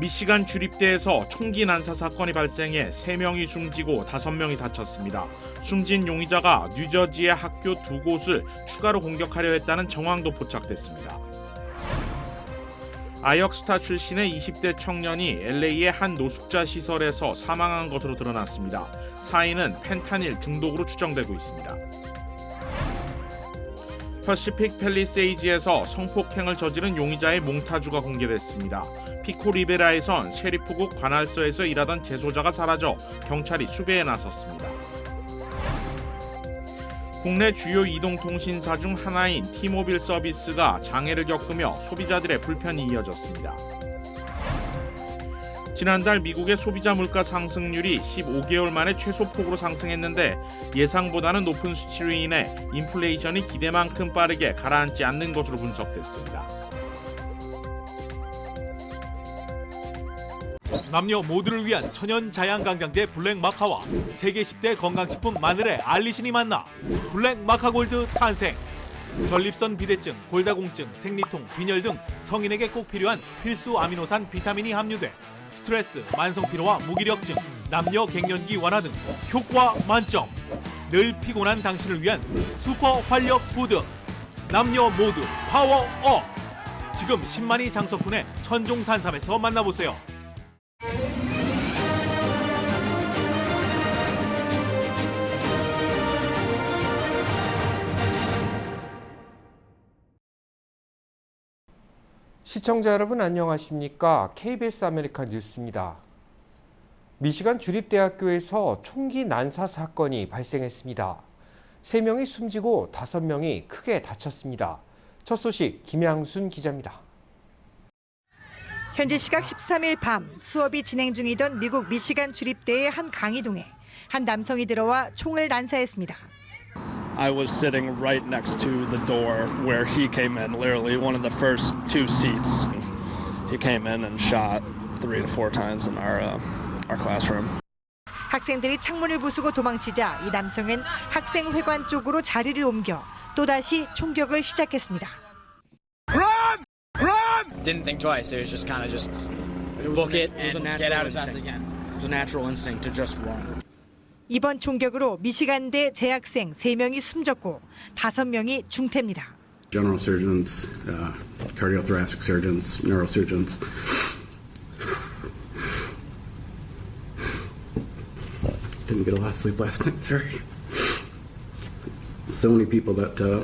미시간 주립대에서 총기 난사 사건이 발생해 3명이 숨지고 5명이 다쳤습니다. 숨진 용의자가 뉴저지의 학교 두 곳을 추가로 공격하려 했다는 정황도 포착됐습니다. 아역스타 출신의 20대 청년이 LA의 한 노숙자 시설에서 사망한 것으로 드러났습니다. 사인은 펜타닐 중독으로 추정되고 있습니다. 퍼시픽 팰리세이지에서 성폭행을 저지른 용의자의 몽타주가 공개됐습니다. 피코 리베라에선 셰리프국 관할서에서 일하던 재소자가 사라져 경찰이 수배에 나섰습니다. 국내 주요 이동통신사 중 하나인 티모빌 서비스가 장애를 겪으며 소비자들의 불편이 이어졌습니다. 지난달 미국의 소비자 물가 상승률이 15개월 만에 최소폭으로 상승했는데 예상보다는 높은 수치로 인해 인플레이션이 기대만큼 빠르게 가라앉지 않는 것으로 분석됐습니다. 남녀 모두를 위한 천연 자양 강장제 블랙 마카와 세계 10대 건강식품 마늘의 알리신이 만나 블랙 마카 골드 탄생. 전립선 비대증, 골다공증, 생리통, 빈혈 등 성인에게 꼭 필요한 필수 아미노산 비타민이 함유돼 스트레스, 만성 피로와 무기력증, 남녀 갱년기 완화 등 효과 만점. 늘 피곤한 당신을 위한 슈퍼 활력 푸드. 남녀 모두 파워업. 지금 10만이 장석훈의 천종산삼에서 만나보세요 시청자 여러분 안녕하십니까? KBS 아메리카 뉴스입니다. 미시간 주립대학교에서 총기 난사 사건이 발생했습니다. 3명이 숨지고 5명이 크게 다쳤습니다. 첫 소식 김양순 기자입니다. 현재 시각 13일 밤 수업이 진행 중이던 미국 미시간 주립대의 한 강의동에 한 남성이 들어와 총을 난사했습니다. I was sitting right next to the door where he came in, literally one of the first two seats. He came in and shot three to four times in our uh, our classroom. 학생들이 창문을 부수고 도망치자 이 남성은 학생회관 쪽으로 자리를 옮겨 또다시 총격을 시작했습니다. didn't think twice. It was just kind of just book it It was a and get natural out of instinct. the Again. It was a natural instinct to just run. 이번 총격으로 미시간대 재학생 3명이 숨졌고 5명이 중태입니다. general surgeons, uh, cardiothoracic surgeons, neurosurgeons. Didn't get a lot of sleep last night, sorry. So many people that uh,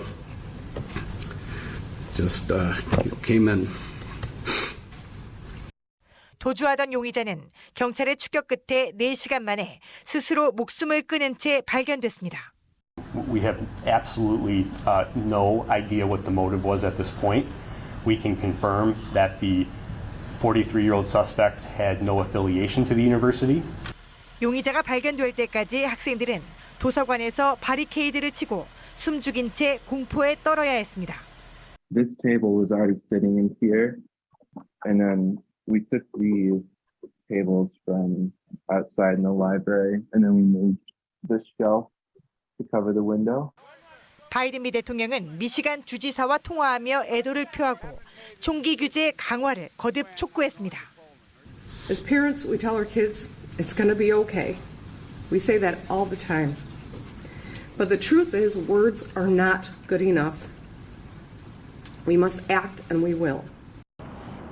just uh, came in. 도주하던 용의자는 경찰의 추격 끝에 4시간 만에 스스로 목숨을 끊은 채 발견됐습니다. We have absolutely uh, no idea what the motive was at this point. We can confirm that the 43 year old suspect had no affiliation to the university. 용의자가 발견될 때까지 학생들은 도서관에서 바리케이드를 치고 숨죽인 채 공포에 떨어야 했습니다. this table was already sitting in here, and then we took these tables from outside in the library, and then we moved this shelf to cover the window. 바이든 미 대통령은 미시간 주지사와 통화하며 애도를 표하고 총기 규제 강화를 거듭 촉구했습니다. As parents, we tell our kids it's going to be okay. We say that all the time. But the truth is, words are not good enough. We must act and we will.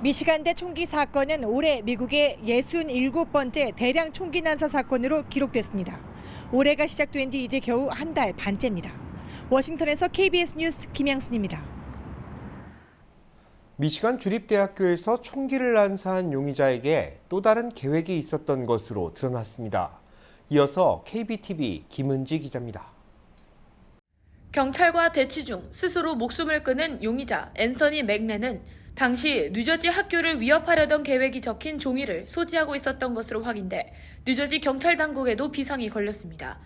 미시간대 총기 사건은 올해 미국의 67번째 대량 총기 난사 사건으로 기록됐습니다. 올해가 시작된 지 이제 겨우 한 달 반째입니다. 워싱턴에서 KBS 뉴스 김양순입니다. 미시간 주립대학교에서 총기를 난사한 용의자에게 또 다른 계획이 있었던 것으로 드러났습니다. 이어서 KBTV 김은지 기자입니다. 경찰과 대치 중 스스로 목숨을 끊은 용의자 앤서니 맥렌은 당시 뉴저지 학교를 위협하려던 계획이 적힌 종이를 소지하고 있었던 것으로 확인돼 뉴저지 경찰 당국에도 비상이 걸렸습니다.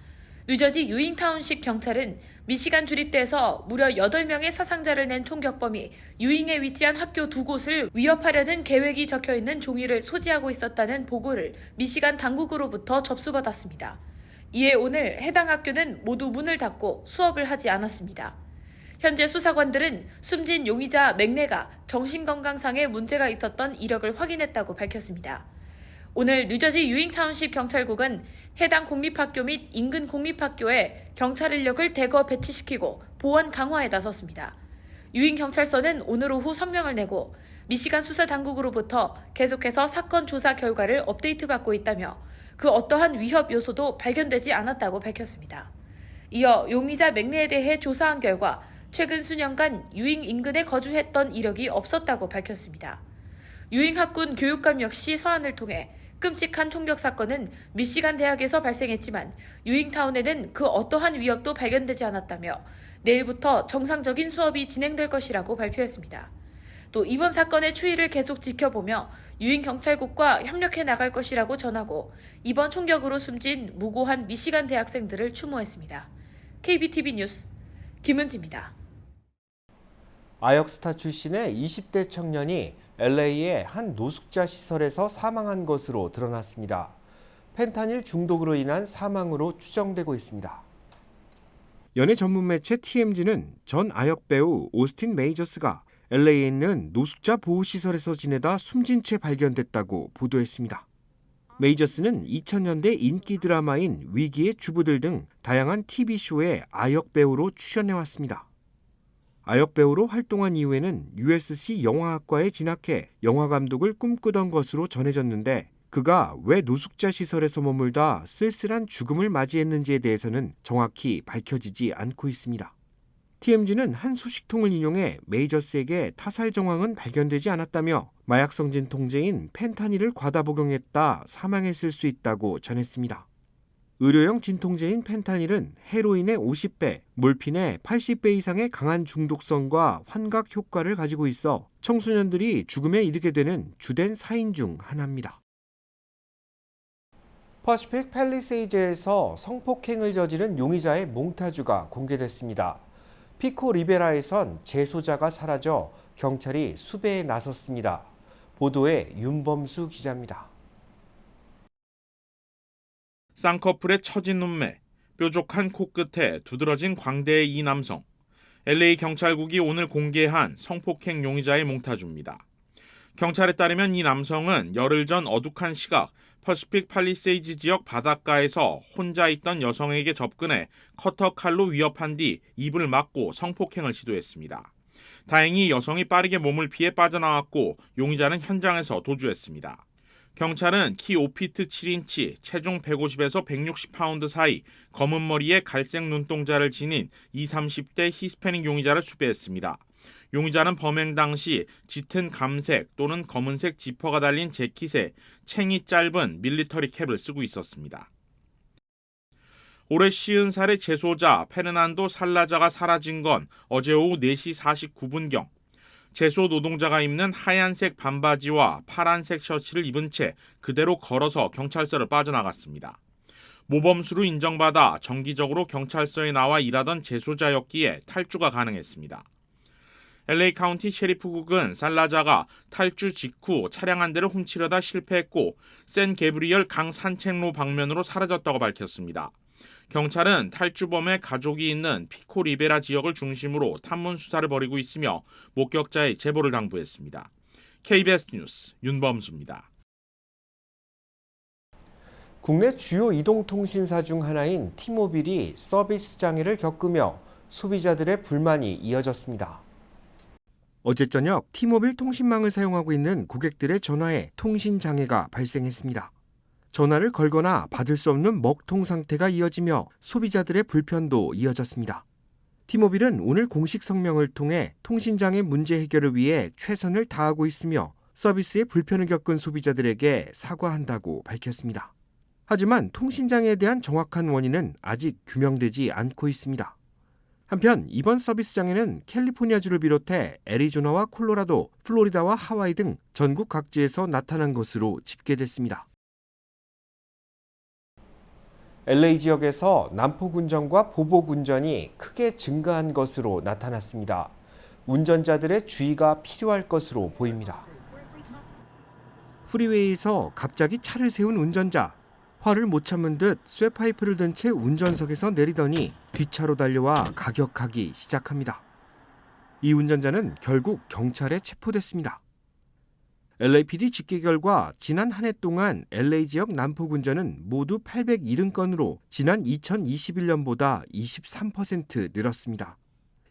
뉴저지 유잉타운식 경찰은 미시간 주립대에서 무려 8명의 사상자를 낸 총격범이 유잉에 위치한 학교 두 곳을 위협하려는 계획이 적혀 있는 종이를 소지하고 있었다는 보고를 미시간 당국으로부터 접수받았습니다. 이에 오늘 해당 학교는 모두 문을 닫고 수업을 하지 않았습니다. 현재 수사관들은 숨진 용의자 맥레가 정신건강상의 문제가 있었던 이력을 확인했다고 밝혔습니다. 오늘 뉴저지 유잉타운십 경찰국은 해당 공립학교 및 인근 공립학교에 경찰 인력을 대거 배치시키고 보안 강화에 나섰습니다. 유인 경찰서는 오늘 오후 성명을 내고 미시간 수사 당국으로부터 계속해서 사건 조사 결과를 업데이트 받고 있다며 그 어떠한 위협 요소도 발견되지 않았다고 밝혔습니다. 이어 용의자 맥리에 대해 조사한 결과 최근 수년간 유잉 인근에 거주했던 이력이 없었다고 밝혔습니다. 유잉 학군 교육감 역시 서한을 통해 끔찍한 총격 사건은 미시간 대학에서 발생했지만 유잉타운에는 그 어떠한 위협도 발견되지 않았다며 내일부터 정상적인 수업이 진행될 것이라고 발표했습니다. 또 이번 사건의 추이를 계속 지켜보며 유인 경찰국과 협력해 나갈 것이라고 전하고 이번 총격으로 숨진 무고한 미시간 대학생들을 추모했습니다. KBTV 뉴스 김은지입니다. 아역스타 출신의 20대 청년이 LA의 한 노숙자 시설에서 사망한 것으로 드러났습니다. 펜타닐 중독으로 인한 사망으로 추정되고 있습니다. 연예 전문 매체 TMZ는 전 아역 배우 오스틴 메이저스가 LA에 있는 노숙자 보호 시설에서 지내다 숨진 채 발견됐다고 보도했습니다. 메이저스는 2000년대 인기 드라마인 위기의 주부들 등 다양한 TV쇼에 아역 배우로 출연해왔습니다. 아역 배우로 활동한 이후에는 USC 영화학과에 진학해 영화 감독을 꿈꾸던 것으로 전해졌는데 그가 왜 노숙자 시설에서 머물다 쓸쓸한 죽음을 맞이했는지에 대해서는 정확히 밝혀지지 않고 있습니다. TMZ는 한 소식통을 인용해 메이저스에게 타살 정황은 발견되지 않았다며 마약 성진 통제인 펜타닐을 과다 복용했다 사망했을 수 있다고 전했습니다. 의료용 진통제인 펜타닐은 헤로인의 50배, 몰핀의 80배 이상의 강한 중독성과 환각 효과를 가지고 있어 청소년들이 죽음에 이르게 되는 주된 사인 중 하나입니다. 퍼시픽 팰리세이즈에서 성폭행을 저지른 용의자의 몽타주가 공개됐습니다. 피코 리베라에선 재소자가 사라져 경찰이 수배에 나섰습니다. 보도에 윤범수 기자입니다. 쌍꺼풀에 처진 눈매, 뾰족한 코끝에 두드러진 광대의 이 남성. LA 경찰국이 오늘 공개한 성폭행 용의자의 몽타주입니다. 경찰에 따르면 이 남성은 열흘 전 어둑한 시각 퍼시픽 팔리세이즈 지역 바닷가에서 혼자 있던 여성에게 접근해 커터 칼로 위협한 뒤 입을 막고 성폭행을 시도했습니다. 다행히 여성이 빠르게 몸을 피해 빠져나왔고 용의자는 현장에서 도주했습니다. 경찰은 키 5피트 7인치, 체중 150에서 160파운드 사이, 검은 머리에 갈색 눈동자를 지닌 20, 30대 히스패닉 용의자를 수배했습니다. 용의자는 범행 당시 짙은 감색 또는 검은색 지퍼가 달린 재킷에 챙이 짧은 밀리터리 캡을 쓰고 있었습니다. 올해 50살의 재소자 페르난도 살라자가 사라진 건 어제 오후 4시 49분경 재소 노동자가 입는 하얀색 반바지와 파란색 셔츠를 입은 채 그대로 걸어서 경찰서를 빠져나갔습니다. 모범수로 인정받아 정기적으로 경찰서에 나와 일하던 재소자였기에 탈주가 가능했습니다. LA 카운티 셰리프국은 살라자가 탈주 직후 차량 한 대를 훔치려다 실패했고 샌 게브리얼 강 산책로 방면으로 사라졌다고 밝혔습니다. 경찰은 탈주범의 가족이 있는 피코 리베라 지역을 중심으로 탐문 수사를 벌이고 있으며 목격자의 제보를 당부했습니다. KBS 뉴스 윤범수입니다. 국내 주요 이동통신사 중 하나인 티모빌이 서비스 장애를 겪으며 소비자들의 불만이 이어졌습니다. 어제 저녁 티모빌 통신망을 사용하고 있는 고객들의 전화에 통신 장애가 발생했습니다. 전화를 걸거나 받을 수 없는 먹통 상태가 이어지며 소비자들의 불편도 이어졌습니다. 티모빌은 오늘 공식 성명을 통해 통신장애 문제 해결을 위해 최선을 다하고 있으며 서비스에 불편을 겪은 소비자들에게 사과한다고 밝혔습니다. 하지만 통신장애에 대한 정확한 원인은 아직 규명되지 않고 있습니다. 한편 이번 서비스 장애는 캘리포니아주를 비롯해 애리조나와 콜로라도, 플로리다와 하와이 등 전국 각지에서 나타난 것으로 집계됐습니다. LA 지역에서 난폭운전과 보복운전이 크게 증가한 것으로 나타났습니다. 운전자들의 주의가 필요할 것으로 보입니다. 프리웨이에서 갑자기 차를 세운 운전자. 화를 못 참은 듯 쇠파이프를 든 채 운전석에서 내리더니 뒷차로 달려와 가격하기 시작합니다. 이 운전자는 결국 경찰에 체포됐습니다. LAPD 집계 결과 지난 한 해 동안 LA 지역 난폭 운전은 모두 870건으로 지난 2021년보다 23% 늘었습니다.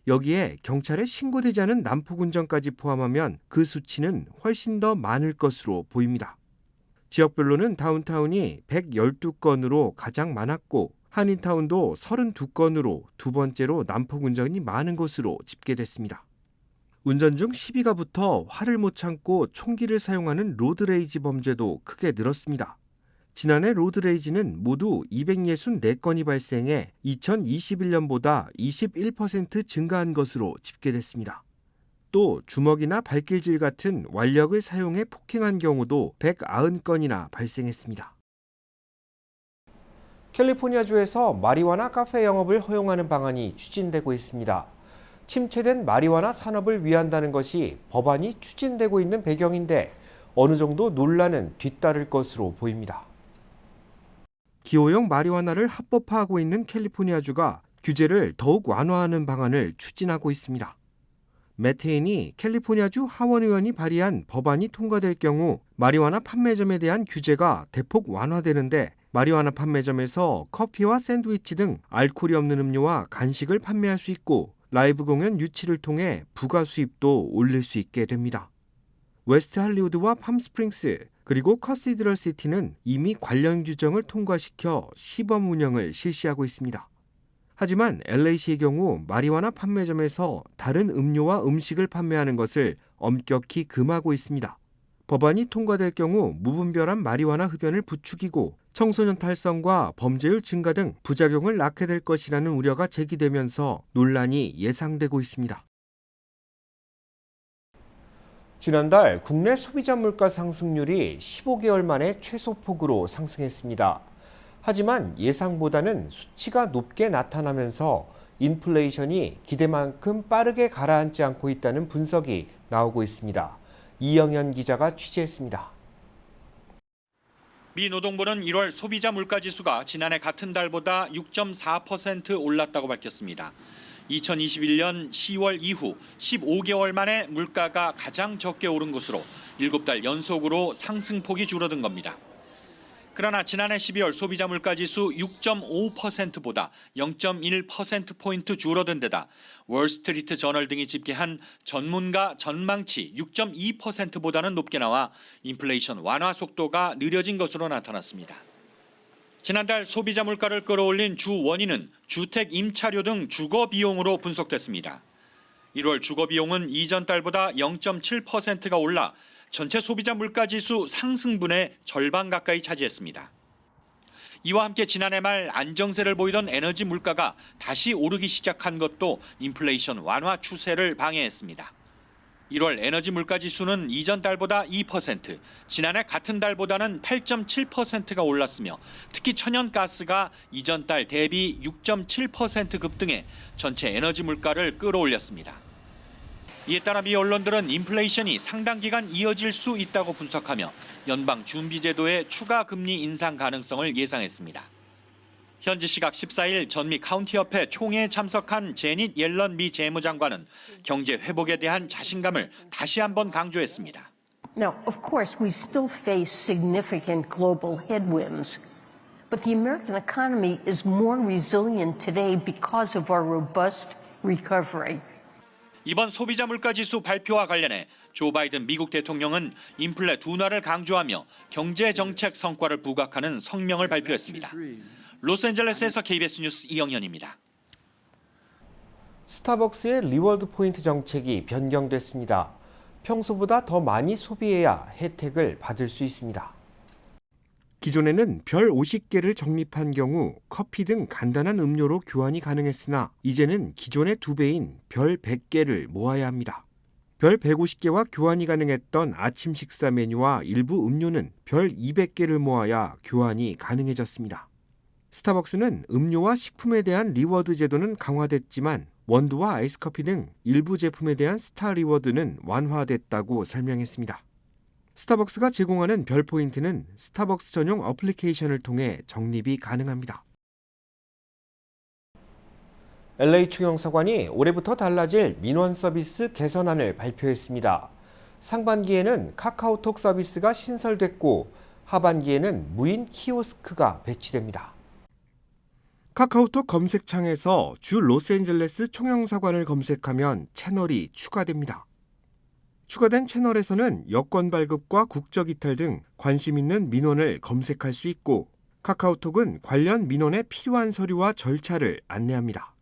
여기에 경찰에 신고되지 않은 난폭 운전까지 포함하면 그 수치는 훨씬 더 많을 것으로 보입니다. 지역별로는 다운타운이 112건으로 가장 많았고 한인타운도 32건으로 두 번째로 난폭 운전이 많은 것으로 집계됐습니다. 운전 중 시비가 붙어 화를 못 참고 총기를 사용하는 로드레이지 범죄도 크게 늘었습니다. 지난해 로드레이지는 모두 264건이 발생해 2021년보다 21% 증가한 것으로 집계됐습니다. 또 주먹이나 발길질 같은 완력을 사용해 폭행한 경우도 190건이나 발생했습니다. 캘리포니아주에서 마리화나 카페 영업을 허용하는 방안이 추진되고 있습니다. 침체된 마리화나 산업을 위한다는 것이 법안이 추진되고 있는 배경인데 어느 정도 논란은 뒤따를 것으로 보입니다. 기호용 마리화나를 합법화하고 있는 캘리포니아주가 규제를 더욱 완화하는 방안을 추진하고 있습니다. 매테인이 캘리포니아주 하원 의원이 발의한 법안이 통과될 경우 마리화나 판매점에 대한 규제가 대폭 완화되는데 마리화나 판매점에서 커피와 샌드위치 등 알코올이 없는 음료와 간식을 판매할 수 있고 라이브 공연 유치를 통해 부가 수입도 올릴 수 있게 됩니다. 웨스트 할리우드와 팜스프링스 그리고 커시드럴 시티는 이미 관련 규정을 통과시켜 시범 운영을 실시하고 있습니다. 하지만 LA시의 경우 마리화나 판매점에서 다른 음료와 음식을 판매하는 것을 엄격히 금하고 있습니다. 법안이 통과될 경우 무분별한 마리화나 흡연을 부추기고 청소년 탈성과 범죄율 증가 등 부작용을 낳게 될 것이라는 우려가 제기되면서 논란이 예상되고 있습니다. 지난달 국내 소비자 물가 상승률이 15개월 만에 최소폭으로 상승했습니다. 하지만 예상보다는 수치가 높게 나타나면서 인플레이션이 기대만큼 빠르게 가라앉지 않고 있다는 분석이 나오고 있습니다. 이영현 기자가 취재했습니다. 미 노동부는 1월 소비자 물가 지수가 지난해 같은 달보다 6.4% 올랐다고 밝혔습니다. 2021년 10월 이후 15개월 만에 물가가 가장 적게 오른 것으로 7달 연속으로 상승폭이 줄어든 겁니다. 그러나 지난해 12월 소비자 물가 지수 6.5%보다 0.1%포인트 줄어든 데다 월스트리트 저널 등이 집계한 전문가 전망치 6.2%보다는 높게 나와 인플레이션 완화 속도가 느려진 것으로 나타났습니다. 지난달 소비자 물가를 끌어올린 주 원인은 주택 임차료 등 주거 비용으로 분석됐습니다. 1월 주거 비용은 이전 달보다 0.7%가 올라 전체 소비자 물가 지수 상승분의 절반 가까이 차지했습니다. 이와 함께 지난해 말 안정세를 보이던 에너지 물가가 다시 오르기 시작한 것도 인플레이션 완화 추세를 방해했습니다. 1월 에너지 물가 지수는 이전 달보다 2%, 지난해 같은 달보다는 8.7%가 올랐으며 특히 천연가스가 이전 달 대비 6.7% 급등해 전체 에너지 물가를 끌어올렸습니다. 이에 따라 미 언론들은 인플레이션이 상당 기간 이어질 수 있다고 분석하며 연방 준비제도의 추가 금리 인상 가능성을 예상했습니다. 현지 시각 14일 전미 카운티협회 총회에 참석한 제닛 옐런 미 재무장관은 경제 회복에 대한 자신감을 다시 한번 강조했습니다. Now, of course, we still face significant global headwinds, but the American economy is more resilient today because of our robust recovery. 이번 소비자 물가 지수 발표와 관련해 조 바이든 미국 대통령은 인플레 둔화를 강조하며 경제 정책 성과를 부각하는 성명을 발표했습니다. 로스앤젤레스에서 KBS 뉴스 이영현입니다. 스타벅스의 리워드 포인트 정책이 변경됐습니다. 평소보다 더 많이 소비해야 혜택을 받을 수 있습니다. 기존에는 별 50개를 적립한 경우 커피 등 간단한 음료로 교환이 가능했으나 이제는 기존의 두 배인 별 100개를 모아야 합니다. 별 150개와 교환이 가능했던 아침 식사 메뉴와 일부 음료는 별 200개를 모아야 교환이 가능해졌습니다. 스타벅스는 음료와 식품에 대한 리워드 제도는 강화됐지만 원두와 아이스커피 등 일부 제품에 대한 스타 리워드는 완화됐다고 설명했습니다. 스타벅스가 제공하는 별 포인트는 스타벅스 전용 어플리케이션을 통해 적립이 가능합니다. LA 총영사관이 올해부터 달라질 민원 서비스 개선안을 발표했습니다. 상반기에는 카카오톡 서비스가 신설됐고 하반기에는 무인 키오스크가 배치됩니다. 카카오톡 검색창에서 주 로스앤젤레스 총영사관을 검색하면 채널이 추가됩니다. 추가된 채널에서는 여권 발급과 국적 이탈 등 관심 있는 민원을 검색할 수 있고 카카오톡은 관련 민원에 필요한 서류와 절차를 안내합니다.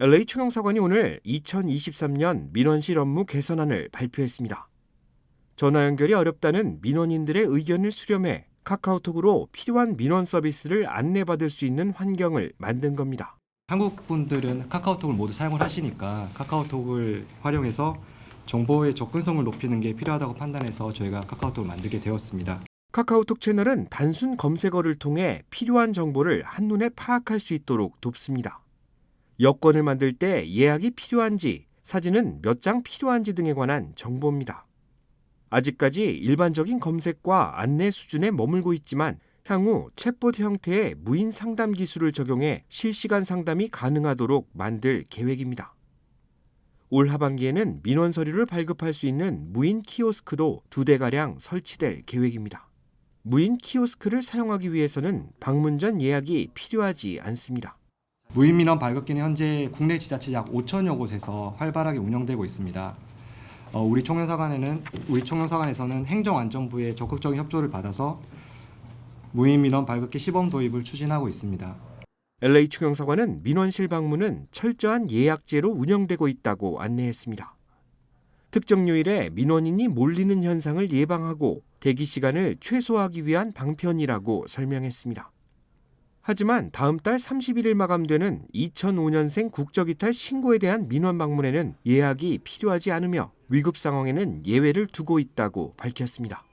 LA 총영사관이 오늘 2023년 민원실 업무 개선안을 발표했습니다. 전화 연결이 어렵다는 민원인들의 의견을 수렴해 카카오톡으로 필요한 민원 서비스를 안내받을 수 있는 환경을 만든 겁니다. 한국 분들은 카카오톡을 모두 사용을 하시니까 카카오톡을 활용해서 정보의 접근성을 높이는 게 필요하다고 판단해서 저희가 카카오톡을 만들게 되었습니다. 카카오톡 채널은 단순 검색어를 통해 필요한 정보를 한눈에 파악할 수 있도록 돕습니다. 여권을 만들 때 예약이 필요한지, 사진은 몇 장 필요한지 등에 관한 정보입니다. 아직까지 일반적인 검색과 안내 수준에 머물고 있지만 향후 챗봇 형태의 무인 상담 기술을 적용해 실시간 상담이 가능하도록 만들 계획입니다. 올 하반기에는 민원 서류를 발급할 수 있는 무인 키오스크도 두 대가량 설치될 계획입니다. 무인 키오스크를 사용하기 위해서는 방문 전 예약이 필요하지 않습니다. 무인 민원 발급기는 현재 국내 지자체 약 5천여 곳에서 활발하게 운영되고 있습니다. 어, 우리 총영사관에는 우리 총영사관에서는 행정안전부의 적극적인 협조를 받아서 무인 민원 발급기 시범 도입을 추진하고 있습니다. LA 총영사관은 민원실 방문은 철저한 예약제로 운영되고 있다고 안내했습니다. 특정 요일에 민원인이 몰리는 현상을 예방하고 대기 시간을 최소화하기 위한 방편이라고 설명했습니다. 하지만 다음 달 31일 마감되는 2005년생 국적이탈 신고에 대한 민원 방문에는 예약이 필요하지 않으며 위급 상황에는 예외를 두고 있다고 밝혔습니다.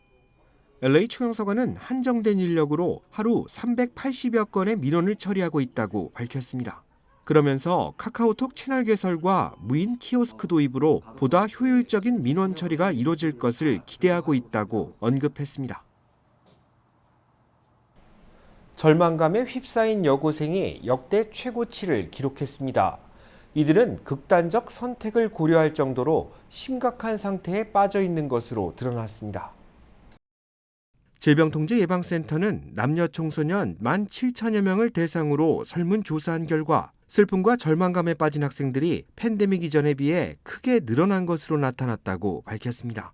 LA 총영사관은 한정된 인력으로 하루 380여 건의 민원을 처리하고 있다고 밝혔습니다. 그러면서 카카오톡 채널 개설과 무인 키오스크 도입으로 보다 효율적인 민원 처리가 이뤄질 것을 기대하고 있다고 언급했습니다. 절망감에 휩싸인 여고생이 역대 최고치를 기록했습니다. 이들은 극단적 선택을 고려할 정도로 심각한 상태에 빠져 있는 것으로 드러났습니다. 질병통제 예방센터는 남녀 청소년 1만 7천여 명을 대상으로 설문조사한 결과 슬픔과 절망감에 빠진 학생들이 팬데믹 이전에 비해 크게 늘어난 것으로 나타났다고 밝혔습니다.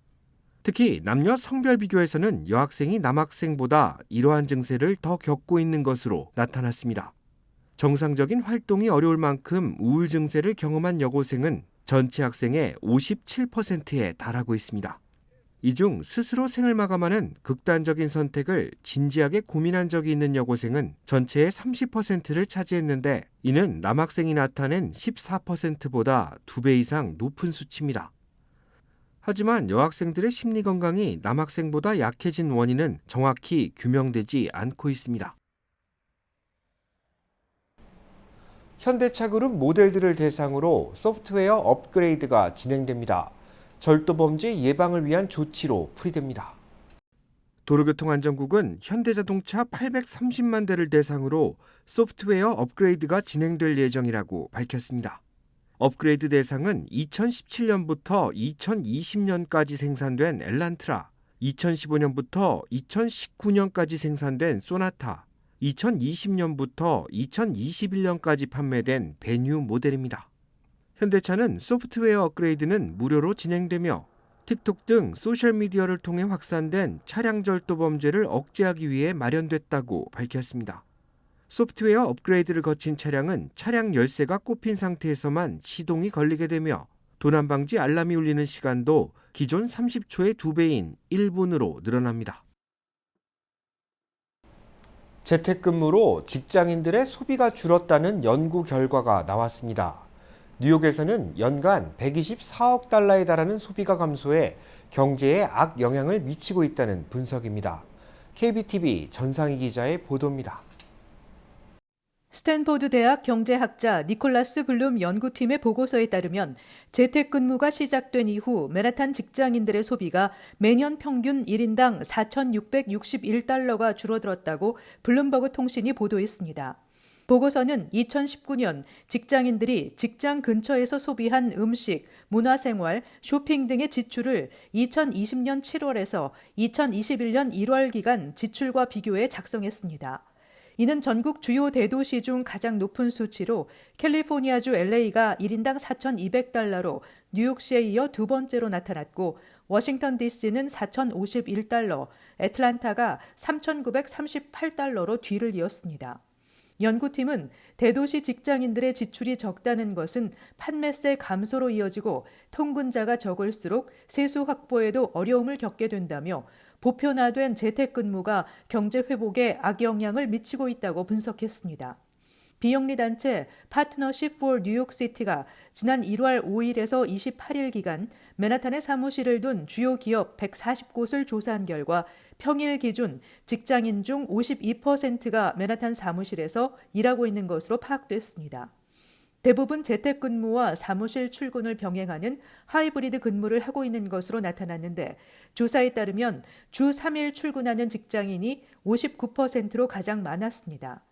특히 남녀 성별 비교에서는 여학생이 남학생보다 이러한 증세를 더 겪고 있는 것으로 나타났습니다. 정상적인 활동이 어려울 만큼 우울 증세를 경험한 여고생은 전체 학생의 57%에 달하고 있습니다. 이 중 스스로 생을 마감하는 극단적인 선택을 진지하게 고민한 적이 있는 여고생은 전체의 30%를 차지했는데 이는 남학생이 나타낸 14%보다 2배 이상 높은 수치입니다. 하지만 여학생들의 심리 건강이 남학생보다 약해진 원인은 정확히 규명되지 않고 있습니다. 현대차 그룹 모델들을 대상으로 소프트웨어 업그레이드가 진행됩니다. 절도 범죄 예방을 위한 조치로 풀이됩니다. 도로교통안전국은 현대자동차 830만 대를 대상으로 소프트웨어 업그레이드가 진행될 예정이라고 밝혔습니다. 업그레이드 대상은 2017년부터 2020년까지 생산된 엘란트라, 2015년부터 2019년까지 생산된 소나타, 2020년부터 2021년까지 판매된 베뉴 모델입니다. 현대차는 소프트웨어 업그레이드는 무료로 진행되며 틱톡 등 소셜미디어를 통해 확산된 차량 절도 범죄를 억제하기 위해 마련됐다고 밝혔습니다. 소프트웨어 업그레이드를 거친 차량은 차량 열쇠가 꼽힌 상태에서만 시동이 걸리게 되며 도난 방지 알람이 울리는 시간도 기존 30초의 2배인 1분으로 늘어납니다. 재택근무로 직장인들의 소비가 줄었다는 연구 결과가 나왔습니다. 뉴욕에서는 연간 124억 달러에 달하는 소비가 감소해 경제에 악 영향을 미치고 있다는 분석입니다. KBTV 전상희 기자의 보도입니다. 스탠포드 대학 경제학자 니콜라스 블룸 연구팀의 보고서에 따르면 재택근무가 시작된 이후 맨하탄 직장인들의 소비가 매년 평균 1인당 4,661달러가 줄어들었다고 블룸버그 통신이 보도했습니다. 보고서는 2019년 직장인들이 직장 근처에서 소비한 음식, 문화생활, 쇼핑 등의 지출을 2020년 7월에서 2021년 1월 기간 지출과 비교해 작성했습니다. 이는 전국 주요 대도시 중 가장 높은 수치로 캘리포니아주 LA가 1인당 4,200달러로 뉴욕시에 이어 두 번째로 나타났고 워싱턴 DC는 4,051달러, 애틀란타가 3,938달러로 뒤를 이었습니다. 연구팀은 대도시 직장인들의 지출이 적다는 것은 판매세 감소로 이어지고 통근자가 적을수록 세수 확보에도 어려움을 겪게 된다며 보편화된 재택근무가 경제 회복에 악영향을 미치고 있다고 분석했습니다. 비영리 단체 파트너십 for 뉴욕시티가 지난 1월 5일에서 28일 기간 맨하탄에 사무실을 둔 주요 기업 140곳을 조사한 결과 평일 기준 직장인 중 52%가 맨하탄 사무실에서 일하고 있는 것으로 파악됐습니다. 대부분 재택근무와 사무실 출근을 병행하는 하이브리드 근무를 하고 있는 것으로 나타났는데 조사에 따르면 주 3일 출근하는 직장인이 59%로 가장 많았습니다.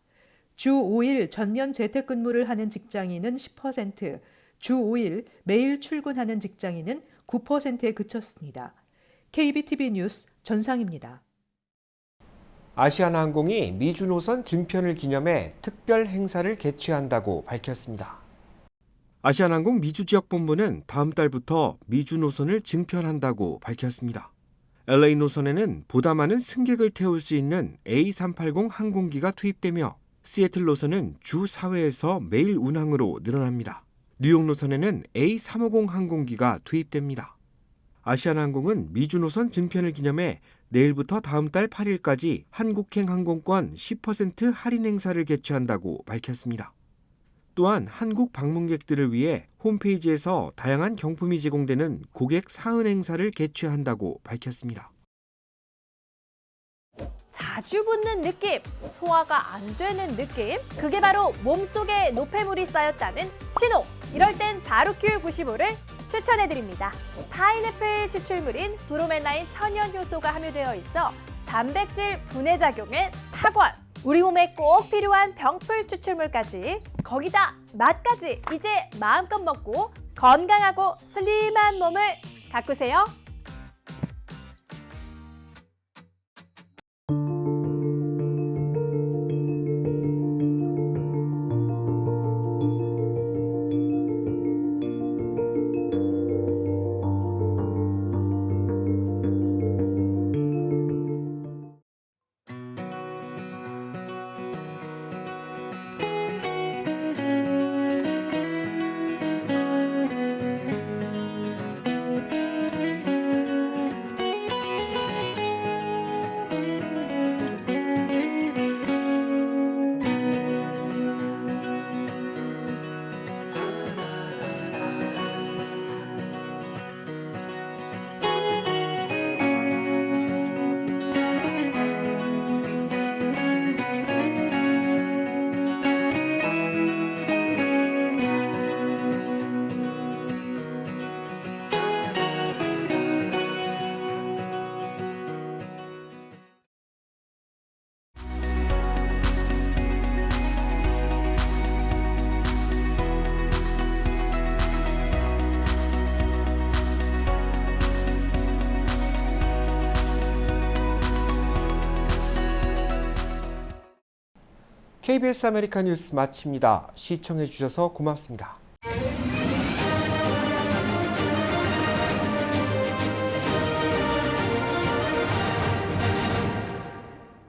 주 5일 전면 재택근무를 하는 직장인은 10%, 주 5일 매일 출근하는 직장인은 9%에 그쳤습니다. KBTV 뉴스 전상입니다. 아시아나항공이 미주 노선 증편을 기념해 특별 행사를 개최한다고 밝혔습니다. 아시아나항공 미주 지역 본부는 다음 달부터 미주 노선을 증편한다고 밝혔습니다. LA 노선에는 보다 많은 승객을 태울 수 있는 A380 항공기가 투입되며 시애틀 노선은 주 4회에서 매일 운항으로 늘어납니다. 뉴욕 노선에는 A350 항공기가 투입됩니다. 아시아나항공은 미주 노선 증편을 기념해 내일부터 다음 달 8일까지 한국행 항공권 10% 할인 행사를 개최한다고 밝혔습니다. 또한 한국 방문객들을 위해 홈페이지에서 다양한 경품이 제공되는 고객 사은 행사를 개최한다고 밝혔습니다. 자주 붙는 느낌, 소화가 안 되는 느낌, 그게 바로 몸속에 노폐물이 쌓였다는 신호. 이럴 땐 바로큐 95를 추천해드립니다. 파인애플 추출물인 브로멜라인 천연 효소가 함유되어 있어 단백질 분해 작용에 탁월. 우리 몸에 꼭 필요한 병풀 추출물까지 거기다 맛까지 이제 마음껏 먹고 건강하고 슬림한 몸을 가꾸세요. KBS 아메리카 뉴스 마칩니다. 시청해 주셔서 고맙습니다.